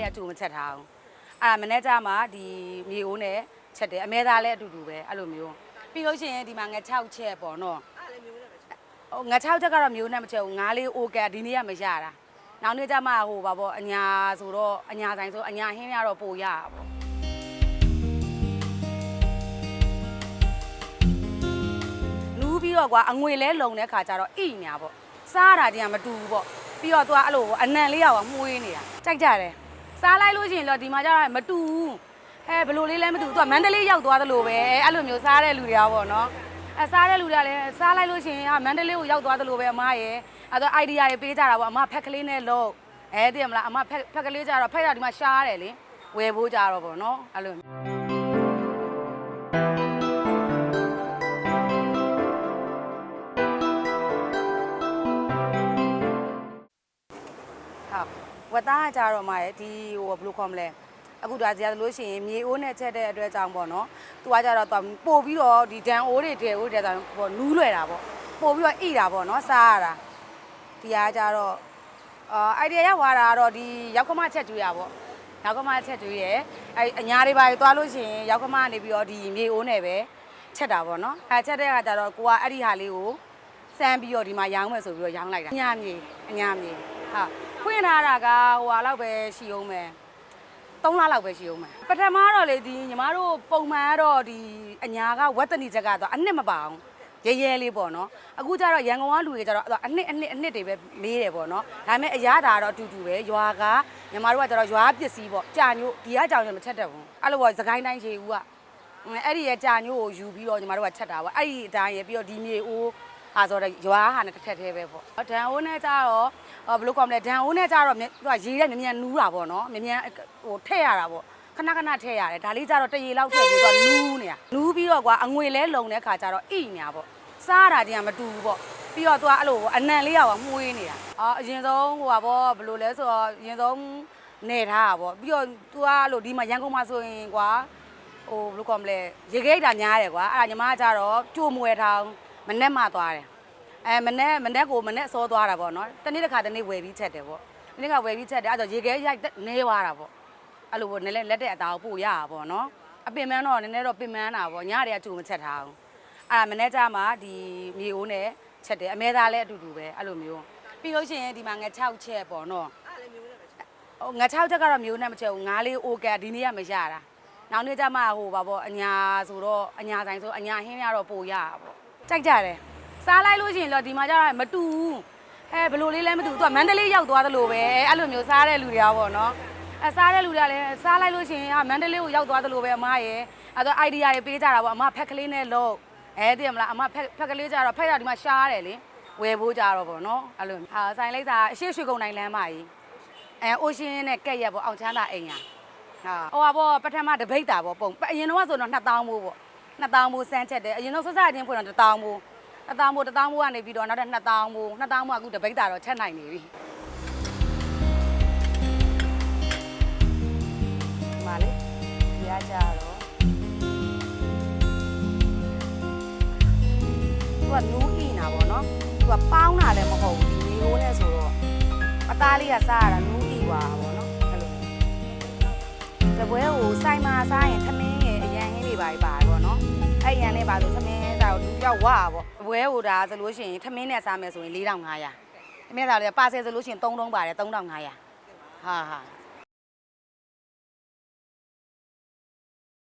တွေကကြိုမချက်ထားဘူးအဲ့ဒါမနေ့ကျမှဒီမြေအိုးနဲ့ချက်တယ်အမဲသားလည်းအတူတူပဲအဲ့လိုမျိုးပြီးလို့ရှိရင်ဒီမှာငါ6ချက်ပေါ့နော်ဟိုငါ6ချက်ကတော့မျိုးနဲ့မချက်ဘူးငါးလေးအိုကဒီနေ့ကမရတာနောက်နေ့ကျမှဟိုပါပေါ့အညာဆိုတော့အညာဆိုင်ဆိုအညာဟင်းရတော့ပိုရတာပေါ့နူးပြီးတော့ကွာအငွေလဲလုံတဲ့ခါကျတော့အိညာပေါ့စားတာချင်းကမတူဘူးပေါ့ပြီးတော့သူကအဲ့လိုအနံလေးရောမှွေးနေတာကြိုက်ကြတယ် စားလိုက်လို့ရှိရင်တော့ဒီမှာကျတော့မတူဘူးအဲဘယ်လိုလေးလဲမတူဘူးသူကမန္တလေးရောက်သွားသလိုပဲအဲ့လိုမျိုးစားတဲ့လူတွေကပေါ့နော်အဲစားတဲ့လူတွေကလည်းစားလိုက်လို့ရှိရင်ဟာမန္တလေးကိုရောက်သွားသလိုပဲအမရဲ့အဲ့တော့ idea တွေပေးကြတာပေါ့အမဖက်ကလေးနဲ့လို့အဲတည်မလားအမဖက်ဖက်ကလေးကြတော့ဖက်ရဒီမှာရှားတယ်လေဝယ်ဖို့ကြတော့ပေါ့နော်အဲ့လို ဝက်သားကကြတော့မှရဲ့ဒီဟိုဘယ်လိုခေါ်မလဲအခုဒါကြရလို့ရှိရင်မြေအိုးနဲ့ချက်တဲ့အတွက်ကြောင့်ပေါ့နော်သူကကြတော့သူပို့ပြီးတော့ဒီဒန်အိုးတွေတဲအိုးတွေတဲဆိုပေါ့နူးလွယ်တာပေါ့ပို့ပြီးတော့ဣတာပေါ့နော်စားရတာဒီကကြတော့အာအိုင်ဒီယာရောက်သွားတာကတော့ဒီရောက်ကမချက်ကျွေးရပေါ့ရောက်ကမချက်ကျွေးရအဲအညာတွေပါသွားလို့ရှိရင်ရောက်ကမကနေပြီးတော့ဒီမြေအိုးနဲ့ပဲချက်တာပေါ့နော်အဲချက်တဲ့အခါကျတော့ကိုကအဲ့ဒီဟာလေးကိုစမ်းပြီးတော့ဒီမှာရောင်းမယ်ဆိုပြီးတော့ရောင်းလိုက်တာအညာမြေအညာမြေ ဟာဖွင့်ထားတာကဟိုဟာလောက်ပဲရှိအောင်မယ်3လလောက်ပဲရှိအောင်မယ်ပထမတော့လေဒီညီမတို့ပုံမှန်ကတော့ဒီအညာကဝက်တနီချက်ကတော့အနှစ်မပါအောင်ရဲရဲလေးပေါ့နော်အခုကျတော့ရန်ကုန်ကလူတွေကျတော့အနှစ်အနှစ်အနှစ်တွေပဲမေးတယ်ပေါ့နော်ဒါပေမဲ့အရသာတော့အတူတူပဲရွာကညီမတို့ကကျတော့ရွာပစ္စည်းပေါ့ကြာညို့ဒီကကြောင်ညို့မချက်တတ်ဘူးအဲ့လိုပေါ့သခိုင်းတိုင်းရေဦးကအဲ့ဒီရဲ့ကြာညို့ကိုယူပြီးတော့ညီမတို့ကချက်တာပေါ့အဲ့ဒီအတိုင်းရပြီးတော့ဒီမြေအိုး ဟာဆိုတော့ရွာဟာနဲ့တစ်ထက်သေးပဲပေါ့ဒန်အိုးနဲ့ကြတော့ဘယ်လိုကောမလဲဒန်အိုးနဲ့ကြတော့သူကရေးတဲ့မြန်မြန်နူးတာပေါ့နော်မြန်မြန်ဟိုထည့်ရတာပေါ့ခဏခဏထည့်ရတယ်ဒါလေးကြတော့တရေလောက်ထည့်ပြီးတော့နူးနေတာနူးပြီးတော့ကွာအငွေလဲလုံတဲ့ခါကျတော့အိညာပေါ့စားတာချင်းကမတူဘူးပေါ့ပြီးတော့သူကအဲ့လိုအနံလေးရောမှွေးနေတာအော်အရင်ဆုံးဟိုပါပေါ့ဘယ်လိုလဲဆိုတော့အရင်ဆုံးနေထားတာပေါ့ပြီးတော့သူကအဲ့လိုဒီမှာရန်ကုန်မှာဆိုရင်ကွာဟိုဘယ်လိုခေါ်မလဲရေခဲတာညားတယ်ကွာအဲ့ဒါညီမကကြတော့ကြိုမွယ်ထောင် မနဲ့မှသွားတယ်အဲမနဲ့မနဲ့ကိုမနဲ့စောသွားတာပေါ့နော်တနေ့တစ်ခါတနေ့ဝယ်ပြီးချက်တယ်ပေါ့တနေ့ကဝယ်ပြီးချက်တယ်အဲ့တော့ရေခဲရိုက်နေသွားတာပေါ့အဲ့လိုပေါ့နည်းနည်းလက်တဲ့အသားကိုပို့ရတာပေါ့နော်အပင်မန်းတော့နည်းနည်းတော့ပင်မန်းတာပေါ့ညတွေကကြိုမချက်ထားဘူးအဲ့ဒါမနဲ့ကြမှာဒီမြေအိုးနဲ့ချက်တယ်အမဲသားလည်းအတူတူပဲအဲ့လိုမျိုးပြီးလို့ရှိရင်ဒီမှာငါ6ချက်ပေါ့နော်ဟိုငါ6ချက်ကတော့မျိုးနဲ့မချက်ဘူးငါးလေးအိုကဒီနေ့ကမရတာနောက်နေ့ကျမှဟိုပါပေါ့အညာဆိုတော့အညာဆိုင်ဆိုအညာဟင်းရတော့ပိုရတာပေါ့ ကြိုက်ကြတယ်စားလိုက်လို့ရှိရင်တော့ဒီမှာကျတော့မတူဘူးအဲဘယ်လိုလေးလဲမတူဘူးသူကမန္တလေးရောက်သွားသလိုပဲအဲ့လိုမျိုးစားတဲ့လူတွေကပေါ့နော်အဲစားတဲ့လူတွေကလည်းစားလိုက်လို့ရှိရင်ဟာမန္တလေးကိုရောက်သွားသလိုပဲအမရဲ့အဲ့တော့ idea တွေပေးကြတာပေါ့အမဖက်ကလေးနဲ့လို့အဲတည်မလားအမဖက်ဖက်ကလေးကြတော့ဖက်ရဒီမှာရှားတယ်လေဝယ်ဖို့ကြတော့ပေါ့နော်အဲ့လိုဟာဆိုင်လိုက်တာအရှိရွှေကုန်နိုင်လမ်းမကြီးအဲအိုရှင်နဲ့ကက်ရက်ပေါ့အောင်ချမ်းသာအိမ်ညာဟာဟိုပါပေါ့ပထမတပိတ်တာပေါ့ပုံအရင်တော့ဆိုတော့2000မိုးပေါ့ 2000မိုးစမ်းချက်တယ်အရင်တော့ဆက်စချင်းဖွင့်တော့1000မိုး1000မိုး1000မိုးကနေပြီးတော့နောက်ထပ်2000မိုး2000မိုးအခုတပိတ်တာတော့ချက်နိုင်နေပြီဒီမှာလေဒီကကြတော့သူကနူးအီနာပေါ့နော်သူကပေါင်းတာလည်းမဟုတ်ဘူးဒီမျိုးနဲ့ဆိုတော့အသားလေးကစားရတာနူးအီပါပေါ့နော်အဲ့လိုတပွဲကိုစိုက်မှာစားရင်သမင်းရဲ့အရန်ဟင်းတွေပါပါ ပေါ့နော်အဲ့အရန်လေးပါဆိုသမင်းစားကိုလူတစ်ယောက်ဝါပေါ့တပွဲကိုဒါဆိုလို့ရှိရင်သမင်းနဲ့စားမယ်ဆိုရင်4500သမင်းစားလေးပါဆယ်ဆိုလို့ရှိရင်3000ပါတယ်3500ဟာဟာ